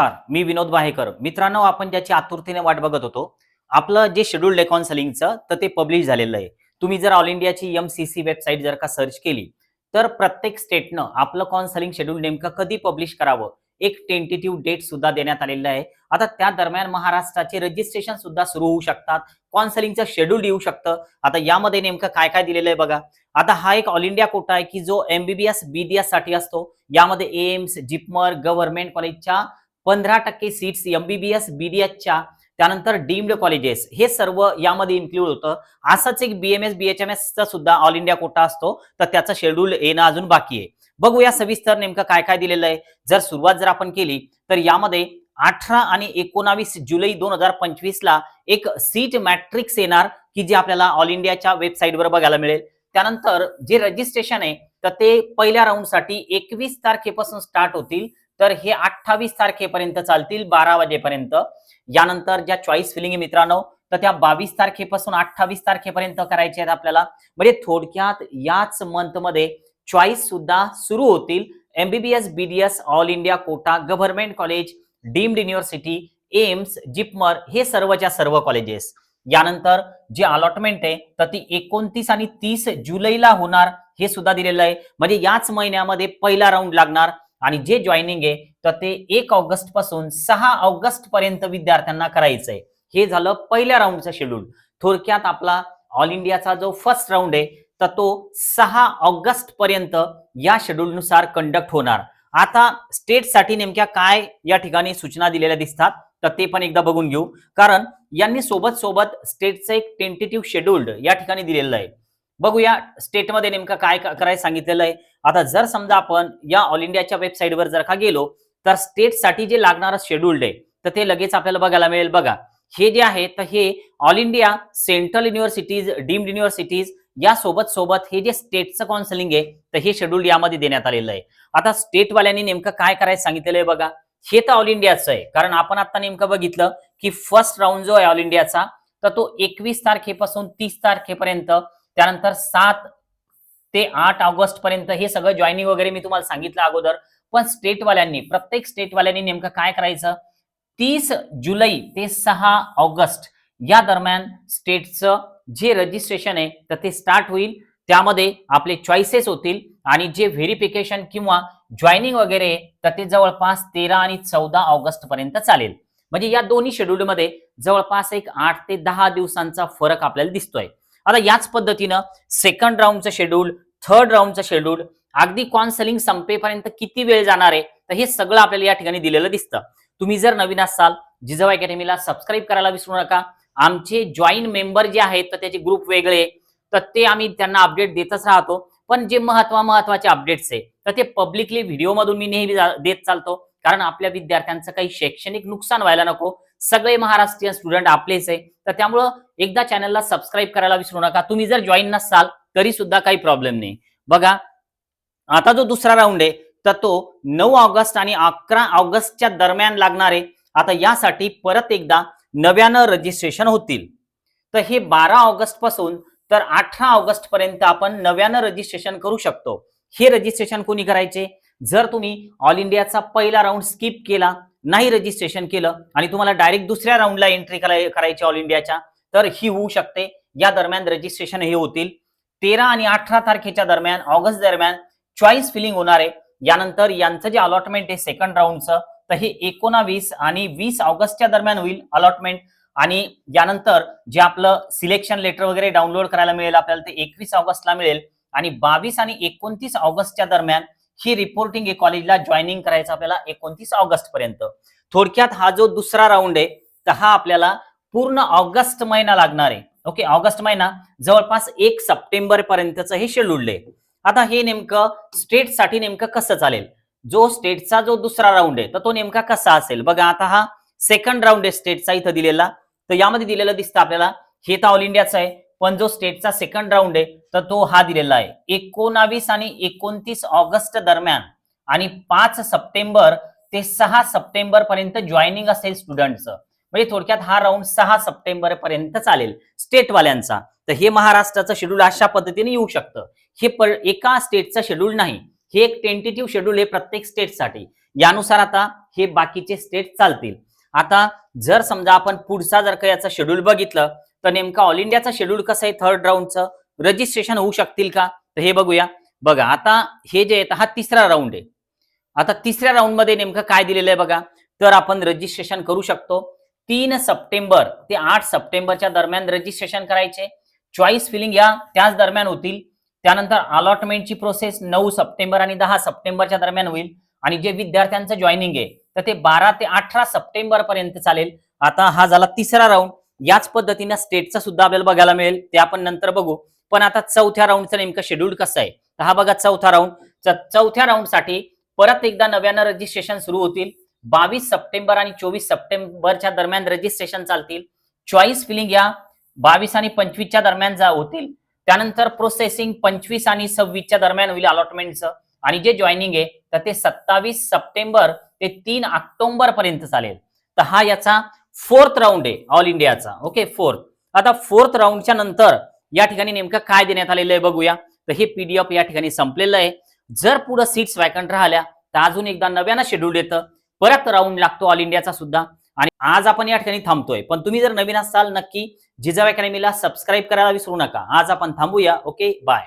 नमस्कार मी विनोद बाहेकर. मित्रांनो आपण ज्याची आतुरतेने वाट बघत होतो आपलं जे शेड्यूल डे तर ते पब्लिश झालेलं आहे. तुम्ही जर ऑल इंडियाची एम सी सी वेबसाईट जर का सर्च केली तर प्रत्येक स्टेटनं आपलं काउन्सिलिंग शेड्यूल नेमकं कधी पब्लिश करावं? एक टेंटेटिव्ह डेट सुद्धा देण्यात आलेलं आहे. आता त्या दरम्यान महाराष्ट्राचे रजिस्ट्रेशन सुद्धा सुरू होऊ शकतात. कॉन्सलिंगचं शेड्यूल येऊ शकतं. आता यामध्ये नेमकं काय काय दिलेलं आहे बघा. आता हा एक ऑल इंडिया कोटा आहे की जो एमबीबीएस बीडीएससाठी असतो. यामध्ये एम्स जिपमर गव्हर्नमेंट कॉलेजच्या पंधरा टक्के सीट्स एमबीबीएस बीडीएसच्या त्यानंतर डीम्ड कॉलेजेस हे सर्व यामध्ये इन्क्लूड होतं. असंच एक बीएमएस बीएचएमएस चा सुद्धा ऑल इंडिया कोटा असतो तर त्याचं शेड्यूल येणं अजून बाकी आहे. बघूया सविस्तर नेमकं काय काय दिलेलं आहे. जर सुरुवात जर आपण केली तर यामध्ये अठरा आणि एकोणावीस जुलै दोन हजार पंचवीस ला एक सीट मॅट्रिक्स येणार की जे आपल्याला ऑल इंडियाच्या वेबसाईटवर बघायला मिळेल. त्यानंतर जे रजिस्ट्रेशन आहे तर ते पहिल्या राऊंडसाठी एकवीस तारखेपासून स्टार्ट होतील. तर हे अठ्ठावीस तारखेपर्यंत चालतील बारा वाजेपर्यंत. यानंतर ज्या चॉईस फिलिंग मित्रांनो तर त्या बावीस तारखेपासून अठ्ठावीस तारखेपर्यंत करायचे आहेत आपल्याला. म्हणजे थोडक्यात याच मंथमध्ये चॉईस सुद्धा सुरू होतील. MBBS BDS all India quota government college deemed university AIIMS JIPMER हे सर्वच्या सर्व कॉलेजेस यानंतर जे अलॉटमेंट आहे तर ती एकोणतीस आणि तीस जुलैला होणार हे सुद्धा दिलेलं आहे. म्हणजे याच महिन्यामध्ये पहिला राऊंड लागणार. आणि जे जॉईनिंग आहे तर ते एक ऑगस्टपासून सहा ऑगस्ट पर्यंत विद्यार्थ्यांना करायचंय. हे झालं पहिल्या राऊंडचं शेड्यूल थोडक्यात आपला ऑल इंडियाचा जो फर्स्ट राऊंड आहे तर तो सहा ऑगस्ट पर्यंत या शेड्यूलनुसार कंडक्ट होणार. आता स्टेटसाठी नेमक्या काय या ठिकाणी सूचना दिलेल्या दिसतात तर ते पण एकदा बघून घेऊ. कारण यांनी सोबत सोबत स्टेटचं एक टेंटेटिव्ह शेड्यूल्ड या ठिकाणी दिलेलं आहे. बघूया स्टेटमध्ये नेमकं काय करायला सांगितलेलं आहे. आता जर समजा आपण या ऑल इंडियाच्या वेबसाईटवर जर का गेलो तर स्टेटसाठी जे लागणारं शेड्यूल्ड आहे तर ते लगेच आपल्याला बघायला मिळेल. बघा हे जे आहे तर हे all India central universities deemed universities या सोबत सोबत हे जे स्टेटचं काउन्सिलिंग आहे तर हे शेड्यूल यामध्ये देण्यात आलेलं आहे. आता स्टेटवाल्यांनी नेमकं काय करायचं सांगितलेलं आहे बघा. हे तर ऑल इंडियाचं आहे कारण आपण आता नेमकं बघितलं की फर्स्ट राऊंड जो आहे ऑल इंडियाचा तर तो एकवीस तारखेपासून तीस तारखेपर्यंत त्यानंतर सात ते आठ ऑगस्ट पर्यंत हे सगळं जॉईनिंग वगैरे मी तुम्हाला सांगितलं अगोदर. पण स्टेटवाल्यांनी प्रत्येक स्टेटवाल्यांनी नेमकं काय करायचं? तीस जुलै ते सहा ऑगस्ट या दरम्यान स्टेटचं जे रजिस्ट्रेशन आहे तर ते स्टार्ट होईल. त्यामध्ये आपले चॉईसेस होतील आणि जे व्हेरिफिकेशन किंवा जॉईनिंग वगैरे आहे, तर ते जवळपास तेरा आणि चौदा ऑगस्ट पर्यंत चालेल. म्हणजे या दोन्ही शेड्यूलमध्ये जवळपास एक आठ ते दहा दिवसांचा फरक आपल्याला दिसतोय. आता याच पद्धतीनं सेकंड राऊंडचं शेड्यूल थर्ड राऊंडचं शेड्यूल अगदी कॉन्सलिंग संपेपर्यंत किती वेळ जाणार आहे तर हे सगळं आपल्याला या ठिकाणी दिलेलं दिसतं. तुम्ही जर नवीन असाल जिजाऊ अकॅडमीला सबस्क्राईब करायला विसरू नका. आमचे जॉईन मेंबर जे आहेत तर त्याचे ग्रुप वेगळे तर ते आम्ही त्यांना अपडेट देतच राहतो. पण जे महत्वा महत्त्वाचे अपडेट्स आहे तर ते पब्लिकली व्हिडिओमधून मी नेहमी देत चालतो. कारण आपल्या विद्यार्थ्यांचं काही शैक्षणिक नुकसान व्हायला नको. सगळे महाराष्ट्रीयन स्टुडंट आपलेच आहे. तर त्यामुळं एकदा चॅनलला सबस्क्राईब करायला विसरू नका. तुम्ही जर जॉईन नसाल तरी सुद्धा काही प्रॉब्लेम नाही. बघा आता जो दुसरा राऊंड आहे तर तो नऊ ऑगस्ट आणि अकरा ऑगस्टच्या दरम्यान लागणार आहे. आता यासाठी परत एकदा नव्यानं रजिस्ट्रेशन होतील. तर हे बारा ऑगस्टपासून तर अठरा ऑगस्ट पर्यंत आपण नव्यानं रजिस्ट्रेशन करू शकतो. हे रजिस्ट्रेशन कोणी करायचे? जर तुम्ही ऑल इंडियाचा पहिला राऊंड स्किप केला नाही रजिस्ट्रेशन केलं आणि तुम्हाला डायरेक्ट दुसऱ्या राऊंडला एंट्री करायची ऑल इंडियाच्या तर ही होऊ शकते. या दरम्यान रजिस्ट्रेशन हे होतील. तेरा आणि अठरा तारखेच्या दरम्यान ऑगस्ट दरम्यान चॉईस फिलिंग होणार आहे. यानंतर यांचं जे अलॉटमेंट आहे सेकंड राऊंडचं तर हे एकोणावीस आणि वीस ऑगस्टच्या दरम्यान होईल अलॉटमेंट आणि यानंतर जे आपलं सिलेक्शन लेटर वगैरे डाउनलोड करायला मिळेल आपल्याला ते एकवीस ऑगस्टला मिळेल. आणि बावीस आणि एकोणतीस ऑगस्टच्या दरम्यान ही रिपोर्टिंग आहे कॉलेजला जॉईनिंग करायचं आपल्याला एकोणतीस ऑगस्ट पर्यंत. थोडक्यात हा जो दुसरा राऊंड आहे तर हा आपल्याला पूर्ण ऑगस्ट महिना लागणार आहे. ओके ऑगस्ट महिना जवळपास एक सप्टेंबर पर्यंतचं हे शेड्यूल आहे. आता हे नेमकं स्टेटसाठी नेमकं कसं चालेल? जो स्टेटचा जो दुसरा राऊंड आहे तर तो नेमका कसा असेल? बघा आता हा सेकंड राऊंड आहे स्टेटचा इथं दिलेला. तर यामध्ये दिलेलं दिसतं आपल्याला हे तर ऑल इंडियाचं आहे. पण जो स्टेटचा सेकंड राऊंड आहे तर तो हा दिलेला आहे. एकोणावीस आणि एकोणतीस ऑगस्ट दरम्यान आणि पाच सप्टेंबर ते सहा सप्टेंबर पर्यंत जॉईनिंग असेल स्टुडंटचं म्हणजे थोडक्यात हा राऊंड सहा सप्टेंबर पर्यंत चालेल स्टेटवाल्यांचा तर हे महाराष्ट्राचं शेड्यूल अशा पद्धतीने येऊ शकतं. हे एका स्टेटचं शेड्यूल नाही. हे एक टेंटेटिव्ह शेड्यूल आहे प्रत्येक स्टेटसाठी यानुसार आता हे बाकीचे स्टेट चालतील. आता जर समजा आपण पुढचा जर का याचं शेड्यूल बघितलं तर नेमका ऑल इंडियाचा शेड्यूल कसं आहे थर्ड राऊंडचं रजिस्ट्रेशन होऊ शकतील का? तर हे बघूया. बघा आता हे जे आहेत हा तिसरा राऊंड आहे. आता तिसऱ्या राऊंडमध्ये नेमकं काय दिलेलं आहे बघा? तर आपण रजिस्ट्रेशन करू शकतो. तीन सप्टेंबर ते आठ सप्टेंबरच्या दरम्यान रजिस्ट्रेशन करायचे. चॉईस फिलिंग या त्याच दरम्यान होतील. त्यानंतर अलॉटमेंटची प्रोसेस नऊ सप्टेंबर आणि दहा सप्टेंबरच्या दरम्यान होईल. आणि जे विद्यार्थ्यांचं जॉईनिंग आहे तर ते बारा ते अठरा सप्टेंबर पर्यंत चालेल. आता हा झाला तिसरा राऊंड याच पद्धतीनं स्टेटचा सुद्धा आपल्याला बघायला मिळेल. ते आपण नंतर बघू. पण आता चौथ्या राऊंडचं नेमकं शेड्यूल कसं आहे? तर हा बघा चौथा राऊंड चौथ्या राऊंडसाठी परत एकदा नव्यानं रजिस्ट्रेशन सुरू होतील. बावीस सप्टेंबर आणि चोवीस सप्टेंबरच्या दरम्यान रजिस्ट्रेशन चालतील. चॉईस फिलिंग या बावीस आणि पंचवीसच्या दरम्यान जा होतील. त्यानंतर प्रोसेसिंग पंचवीस आणि सव्वीसच्या दरम्यान होईल अलॉटमेंटचं आणि जे जॉईनिंग आहे तर ते सत्तावीस सप्टेंबर ते तीन ऑक्टोबर पर्यंत चालेल. तर हा याचा फोर्थ राऊंड आहे ऑल इंडियाचा. ओके फोर्थ आता फोर्थ राऊंडच्या नंतर या ठिकाणी नेमकं काय देण्यात आलेलं आहे बघूया. तर हे पीडीएफ या ठिकाणी संपलेलं आहे. जर पुढे सीट्स वॅकंट राहिल्या तर अजून एकदा नव्यानं शेड्यूल येतं. परत राऊंड लागतो ऑल इंडियाचा सुद्धा. आणि आज आपण या ठिकाणी थांबतोय. पण तुम्ही जर नवीन असाल नक्की जिजाऊ अकॅडमीला सबस्क्राईब करायला विसरू नका. आज आपण थांबूया. Okay bye